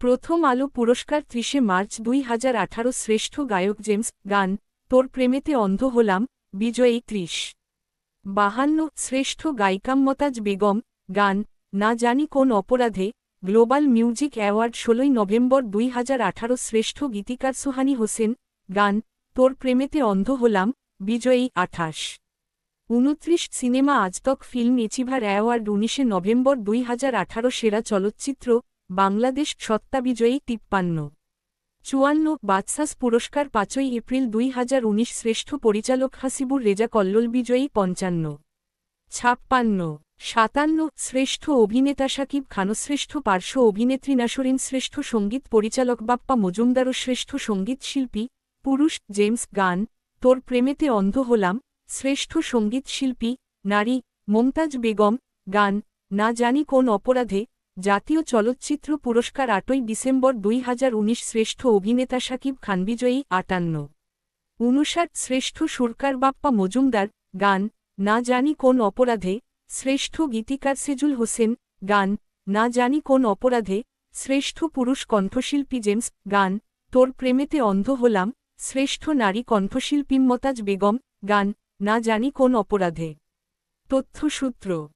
প্রথম আলো পুরস্কার ত্রিশে মার্চ দুই হাজার আঠারো শ্রেষ্ঠ গায়ক জেমস গান, তোর প্রেমেতে অন্ধ হলাম, বিজয়ী ত্রিশ। বাহান্ন শ্রেষ্ঠ গায়িকাম্মতাজ বেগম, গান, না জানি কোন অপরাধে, গ্লোবাল মিউজিক অ্যাওয়ার্ড ষোলোই নভেম্বর দুই হাজার আঠারো শ্রেষ্ঠ গীতিকার সুহানি হোসেন, গান, তোর প্রেমেতে অন্ধ হলাম, বিজয়ী আঠাশ। উনত্রিশ cinema Aajtak film achiever award উনিশে নভেম্বর দুই হাজার আঠারো সেরা চলচ্চিত্র বাংলাদেশ সত্তা বিজয়ী তিপ্পান্ন। চুয়ান্ন, বাদশাস পুরস্কার পাঁচই এপ্রিল দুই হাজার উনিশ শ্রেষ্ঠ পরিচালক হাসিবুর রেজা কল্লোল বিজয়ী পঞ্চান্ন। ছাপ্পান্ন, সাতান্ন, শ্রেষ্ঠ অভিনেতা সাকিব খান শ্রেষ্ঠ পার্শ্ব অভিনেত্রী নাসরিন শ্রেষ্ঠ সংগীত পরিচালক বাপ্পা মজুমদারও শ্রেষ্ঠ সংগীত শিল্পী, পুরুষ জেমস গান, তোর প্রেমেতে অন্ধ হলাম, শ্রেষ্ঠ সংগীত শিল্পী, নারী, মমতাজ বেগম, গান, না জানি কোন অপরাধে জাতীয় চলচ্চিত্র পুরস্কার আটই ডিসেম্বর দুই হাজার উনিশ শ্রেষ্ঠ অভিনেতা সাকিব খান, বিজয়ী আটান্ন। উনষাট শ্রেষ্ঠ সুরকার বাপ্পা মজুমদার, গান, না জানি কোন অপরাধে, শ্রেষ্ঠ গীতিকার সেজুল হোসেন, গান, না জানি কোন অপরাধে, শ্রেষ্ঠ পুরুষ কণ্ঠশিল্পী জেমস, গান, তোর প্রেমেতে অন্ধ হলাম, শ্রেষ্ঠ নারী কণ্ঠশিল্পী মতাজ বেগম, গান, না জানি কোন অপরাধে। তথ্যসূত্র